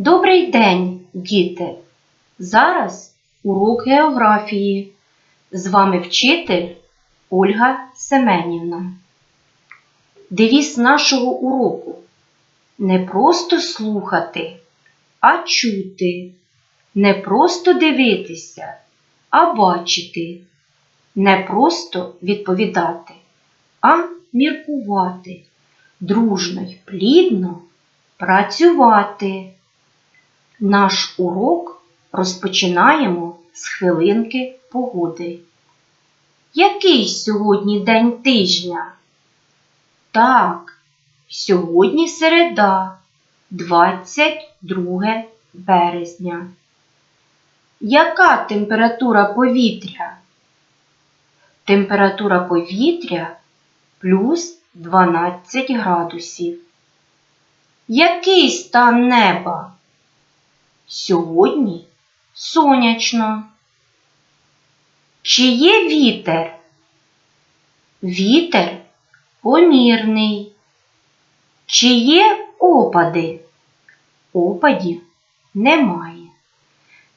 Добрий день, діти! Зараз урок географії. З вами вчитель Ольга Семенівна. Девіз нашого уроку не просто слухати, а чути, не просто дивитися, а бачити, не просто відповідати, а міркувати, дружно й плідно працювати. Наш урок розпочинаємо з хвилинки погоди. Який сьогодні день тижня? Так, сьогодні середа, 22 березня. Яка температура повітря? Температура повітря плюс 12 градусів. Який стан неба? Сьогодні сонячно. Чи є вітер? Вітер помірний. Чи є опади? Опадів немає.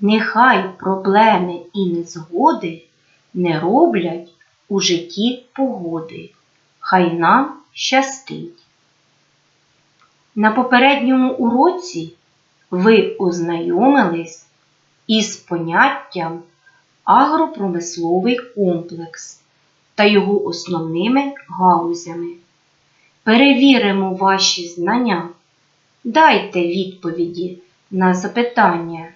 Нехай проблеми і незгоди не роблять у житті погоди. Хай нам щастить. На попередньому уроці ви ознайомились із поняттям агропромисловий комплекс та його основними галузями. Перевіримо ваші знання. Дайте відповіді на запитання.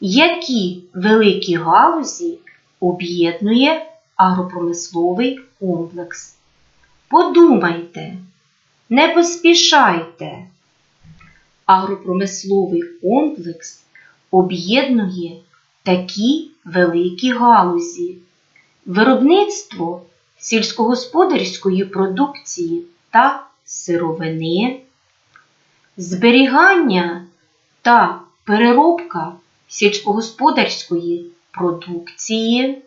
Які великі галузі об'єднує агропромисловий комплекс? Подумайте, не поспішайте. Агропромисловий комплекс об'єднує такі великі галузі, виробництво сільськогосподарської продукції та сировини, зберігання та переробка сільськогосподарської продукції,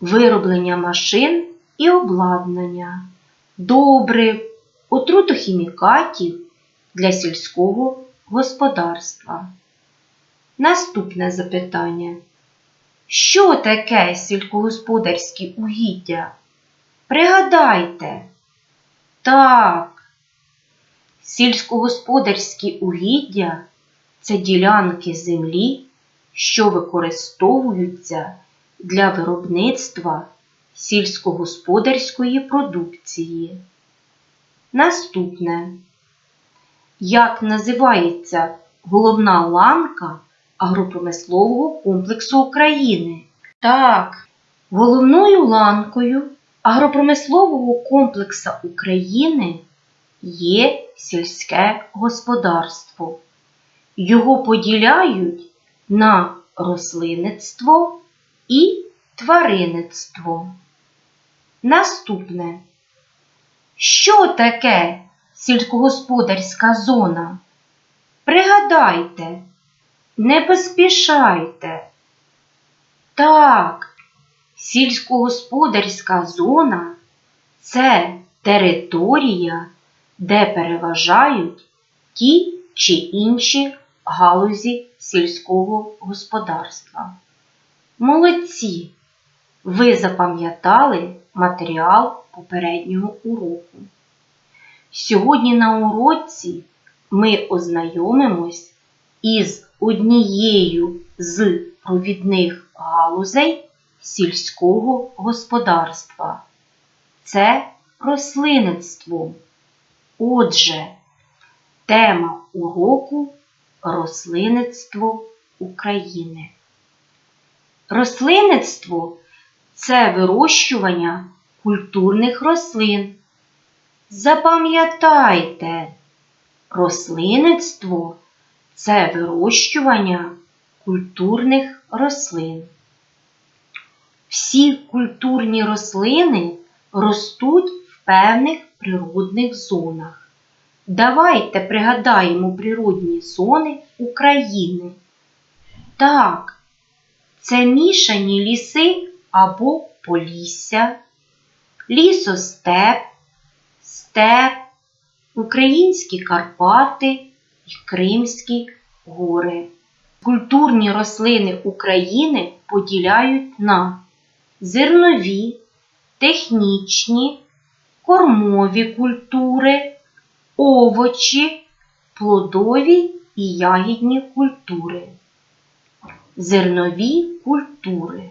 вироблення машин і обладнання, добрив, отрутохімікатів для сільського господарства. Наступне запитання. Що таке сільськогосподарські угіддя? Пригадайте. Так, сільськогосподарські угіддя це ділянки землі, що використовуються для виробництва сільськогосподарської продукції. Наступне. Як називається головна ланка агропромислового комплексу України? Так, головною ланкою агропромислового комплексу України є сільське господарство. Його поділяють на рослинництво і тваринництво. Наступне. Що таке сільськогосподарська зона? Пригадайте, не поспішайте. Так, сільськогосподарська зона це територія, де переважають ті чи інші галузі сільського господарства. Молодці! Ви запам'ятали матеріал попереднього уроку. Сьогодні на уроці ми ознайомимось із однією з провідних галузей сільського господарства. Це рослинництво. Отже, тема уроку рослинництво України. Рослинництво це вирощування культурних рослин. Запам'ятайте, рослинництво це вирощування культурних рослин. Всі культурні рослини ростуть в певних природних зонах. Давайте пригадаємо природні зони України. Так, це мішані ліси або полісся, лісостеп, степ, українські Карпати, і Кримські гори. Культурні рослини України поділяють на зернові, технічні, кормові культури, овочі, плодові і ягідні культури. Зернові культури.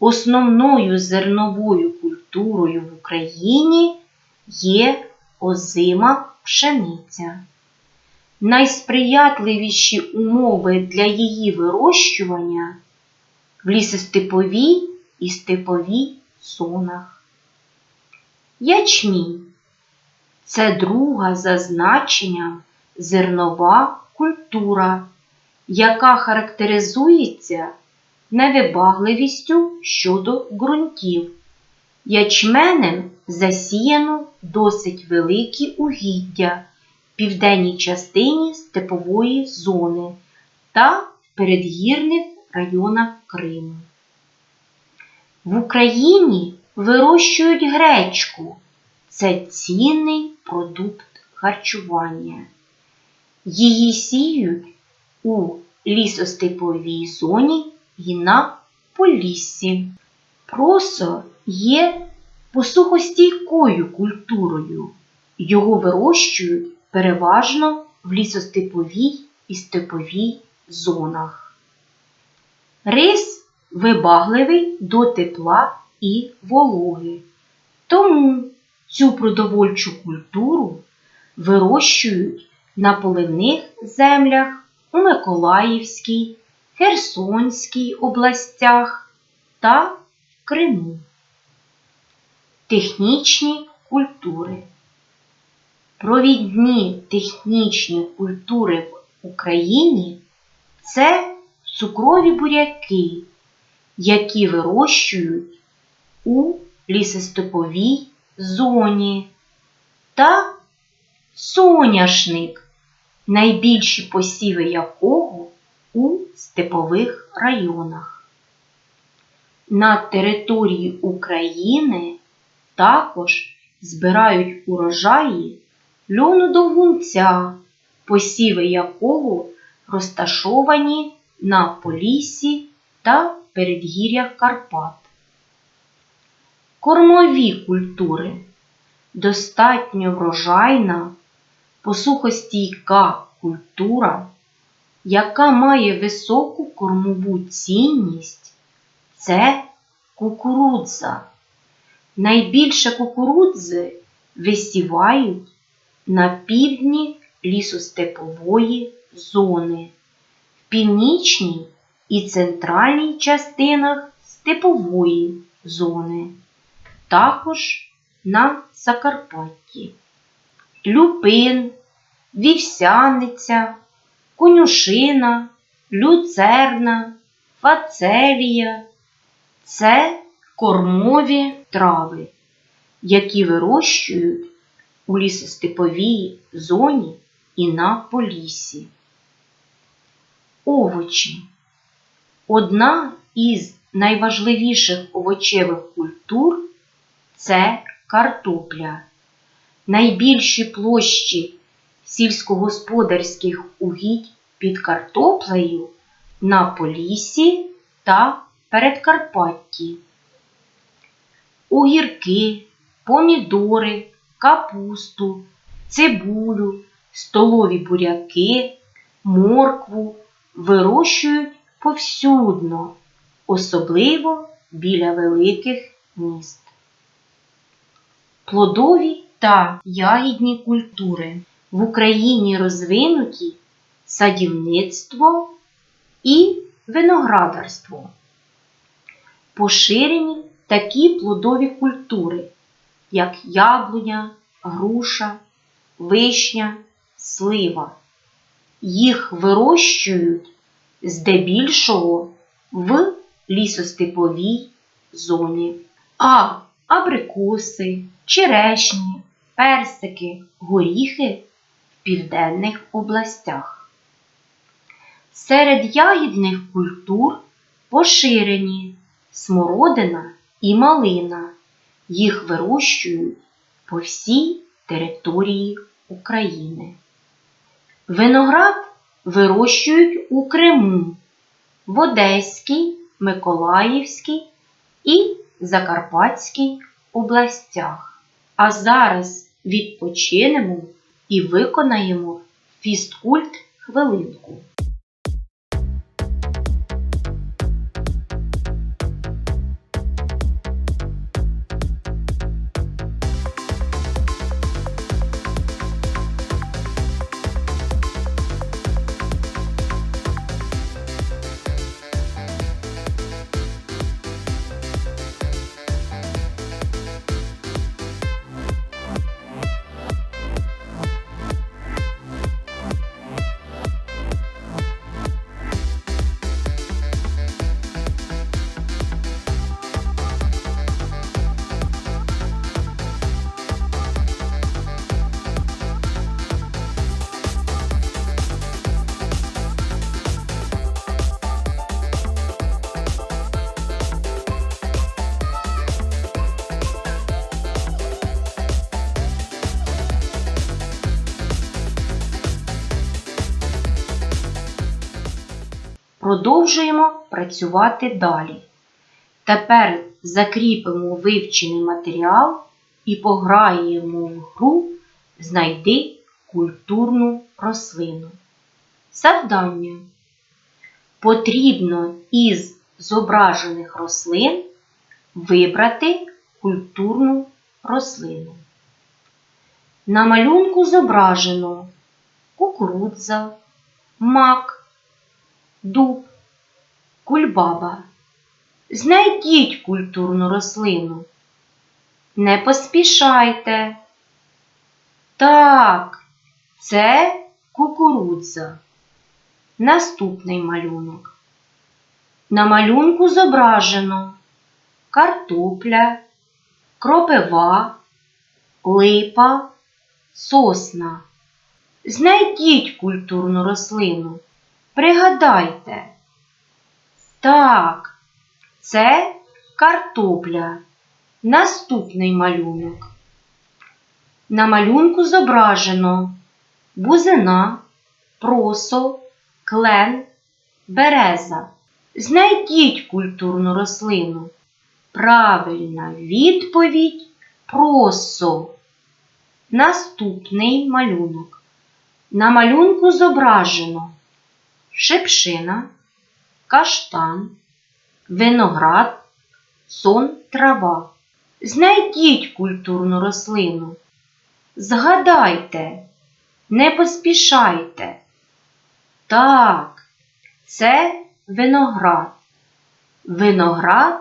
Основною зерновою культурою в Україні є озима пшениця. Найсприятливіші умови для її вирощування в лісостеповій і степовій зонах. Ячмінь це друга за значенням зернова культура, яка характеризується невибагливістю щодо ґрунтів. Ячменем засіяно досить великі угіддя в південній частині степової зони та в передгірних районах Криму. В Україні вирощують гречку. Це цінний продукт харчування. Її сіють у лісостеповій зоні і на Поліссі. Просо є посухостійкою культурою. Його вирощують переважно в лісостеповій і степовій зонах. Рис вибагливий до тепла і вологи. Тому цю продовольчу культуру вирощують на поливних землях у Миколаївській, Херсонській областях та Криму. Технічні культури. Провідні технічні культури в Україні це цукрові буряки, які вирощують у лісостеповій зоні та соняшник, найбільші посіви якого у степових районах. На території України також збирають урожаї льону довгунця, посіви якого розташовані на Поліссі та передгір'ях Карпат. Кормові культури достатньо врожайна, посухостійка культура, яка має високу кормову цінність, це кукурудза. Найбільше кукурудзи висівають на півдні лісостепової зони, в північній і центральній частинах степової зони, також на Закарпатті. Люпин, вівсяниця, конюшина, люцерна, фацелія це кормові трави, які вирощують у лісостеповій зоні і на полісі. Овочі. Одна із найважливіших овочевих культур це картопля. Найбільші площі сільськогосподарських угідь під картоплею на Поліссі та Передкарпатті. Огірки, помідори, капусту, цибулю, столові буряки, моркву вирощують повсюдно, особливо біля великих міст. Плодові та ягідні культури в Україні розвинуті садівництво і виноградарство. Поширені такі плодові культури, як яблуня, груша, вишня, слива. Їх вирощують здебільшого в лісостеповій зоні. А абрикоси, черешні, персики, горіхи в південних областях. Серед ягідних культур поширені смородина і малина. Їх вирощують по всій території України. Виноград вирощують у Криму, в Одеській, Миколаївській і Закарпатській областях. А зараз відпочинемо і виконаємо фізкульт хвилинку. Продовжуємо працювати далі. Тепер закріпимо вивчений матеріал і пограємо в гру Знайди культурну рослину. Завдання. Потрібно із зображених рослин вибрати культурну рослину. На малюнку зображено кукурудза, мак, дуб, кульбаба. Знайдіть культурну рослину. Не поспішайте. Так, це кукурудза. Наступний малюнок. На малюнку зображено картопля, кропива, липа, сосна. Знайдіть культурну рослину. Пригадайте. Так, це картопля. Наступний малюнок. На малюнку зображено бузина, просо, клен, береза. Знайдіть культурну рослину. Правильна відповідь просо. Наступний малюнок. На малюнку зображено шипшина, каштан, виноград, сон трава. Знайдіть культурну рослину. Згадайте, не поспішайте. Так, це виноград. Виноград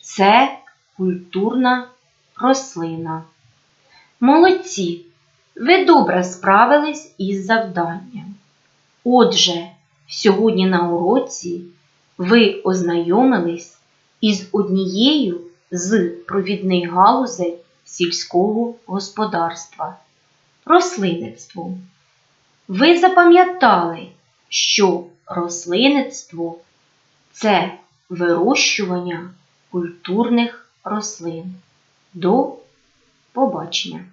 це культурна рослина. Молодці! Ви добре справились із завданням. Отже, сьогодні на уроці ви ознайомились із однією з провідних галузей сільського господарства рослинництвом. Ви запам'ятали, що рослинництво це вирощування культурних рослин. До побачення!